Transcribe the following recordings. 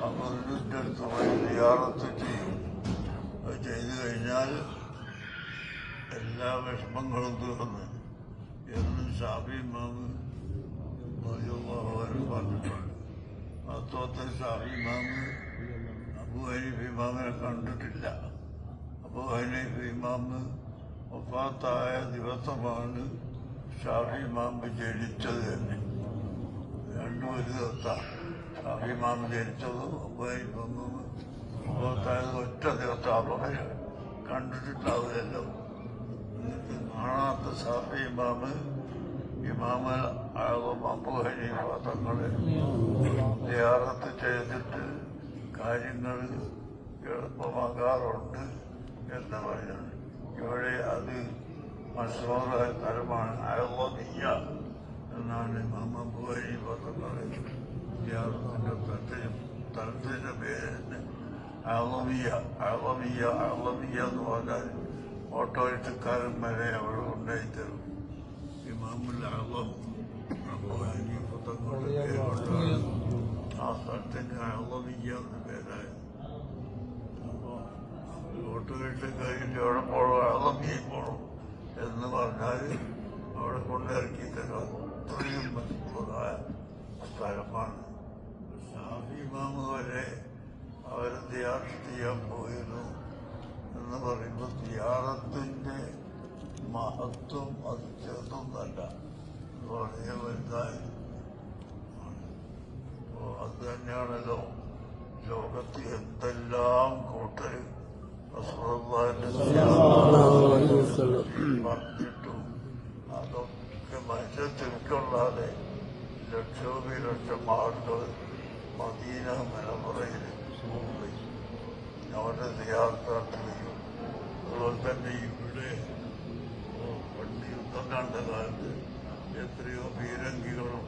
അവരുടെ അടുത്ത് പോയി സിയാറത്ത് ചെയ്യും അത് ചെയ്തു കഴിഞ്ഞാൽ എല്ലാ വിഷമങ്ങളും തീർന്ന് എന്നും ഷാഫി മാമ് റളിയല്ലാഹു പറഞ്ഞിട്ടുണ്ട് വാസ്തവത്തിൽ ഷാഫിമാമ് അബു ഹനീഫ് ഇമാമിനെ കണ്ടിട്ടില്ല അബു ഹനീഫ് ഇമാമ് വഫാത്തായ ദിവസമാണ് ഷാഫി മാമ് ജനിച്ചത് തന്നെ രണ്ടു ഒരു ദിവസമാണ് മാമ് ജനിച്ചതും ഉപയോഗിക്കുന്നതും വഫാത്തായത് ഒറ്റ ദിവസം അവരെ കണ്ടിട്ടുണ്ടാവുകയല്ലോ കാണാത്ത ഷാഫി ഇമാമ് ഇമാമ ആകും അബു ഹനീഫ തങ്ങളെ സിയാറത്ത് ചെയ്തിട്ട് കാര്യങ്ങൾ എളുപ്പമാകാറുണ്ട് എന്ന് പറയുന്നത് ഇവിടെ അത് മഷൂറായ തരമാണ്. അയവീയ എന്നാണ് ഇമാമ അബു ഹനീഫ തങ്ങളെ സിയാറത്തിന്റെ പ്രത്യേകം തലത്തിന്റെ പേര് തന്നെ അളവിയ അളവിയ അളവിയ എന്ന് പറഞ്ഞാൽ ഓട്ടോറിക്ഷക്കാരൻ വരെ അവിടെ ഉണ്ടായി തരും ഇമാമുൽ അളം അബു ഹനീഫ തങ്ങളുടെ പേരുകൊണ്ടാണ് ആ സ്ഥലത്തിന് അളവിയ എന്ന പേരായത് അപ്പോ ഓട്ടോറിക്ഷക്കാരിന്റെ അവിടെ പോകണം അളവിയ പോകണം എന്ന് പറഞ്ഞാൽ അവിടെ കൊണ്ടിറക്കി തരും അത്രയും മജബൂറായ സ്ഥലമാണ് ഷാഫി ഇമാമ വരെ അവർ തിയാറത്ത് ചെയ്യാൻ പോയിരുന്നു എന്ന് പറയുമ്പോൾ തിയാറത്തിന്റെ മഹത്വം അത് ചെറുതൊന്നല്ല. പറഞ്ഞ വലുതായി. അപ്പോ അത് തന്നെയാണല്ലോ ലോകത്ത് എന്തെല്ലാം കൂട്ടര്. ലക്ഷോപലക്ഷം ആളുകൾ മദീന മലമുറയിൽ പോയി അവരുടെ സിയാർത്താക്കുകയും അതുപോലെ തന്നെ ഇവിടെ പണ്ട് യുദ്ധം കണ്ട കാലത്ത് എത്രയോ പീരങ്കികളും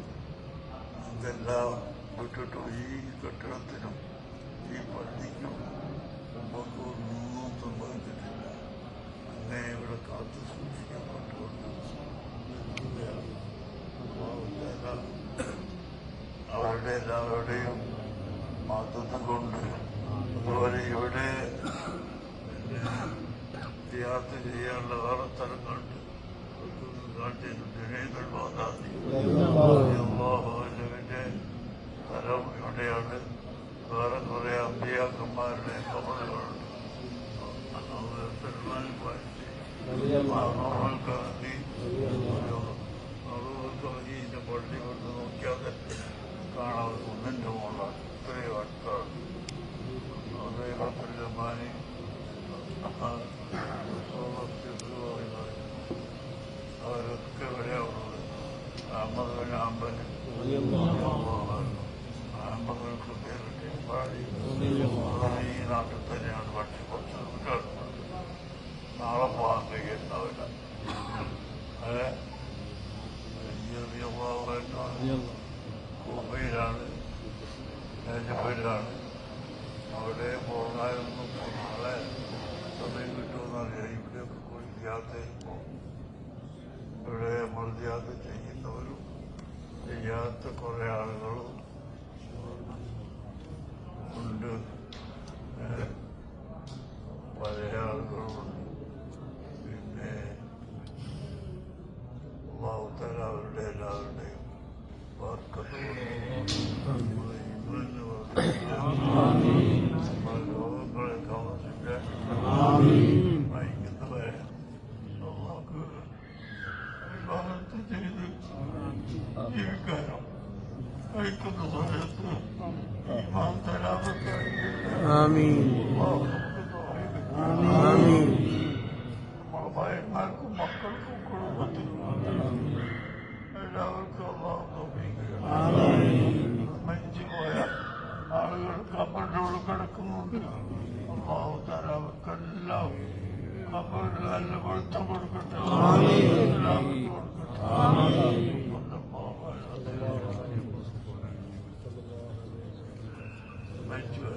അതെല്ലാം വിട്ടിട്ടു ഈ കെട്ടിടത്തിനും ഈ പള്ളിക്കും എല്ലാവരുടെയും മാതൃത്വം കൊണ്ട് അതുപോലെ ഇവിടെ യാത്ര ചെയ്യാനുള്ള വേറെ സ്ഥലങ്ങളുണ്ട് കാട്ടിന്റെ സ്ഥലം ഇവിടെയാണ്. വേറെ കുറെ അമ്പിയാക്കന്മാരുടെ കമലുകളുണ്ട് സൽമാൻ പാഴ്സി മഹാത്മാ ഇതിന്റെ മുംബൈയിലാണ് രാജപ്പേരിലാണ് അവിടെ പോകാനൊന്നും നാളെ സമയം കിട്ടുമെന്നറിയാം ഇവിടെ യാത്ര ഇവിടെ യാത്ര ചെയ്യുന്നവരും ചെയ്യാത്ത കുറെ ആളുകളും ഉണ്ട്. പഴയ ആളുകളുമുണ്ട്. آمين آمين آمين میں جو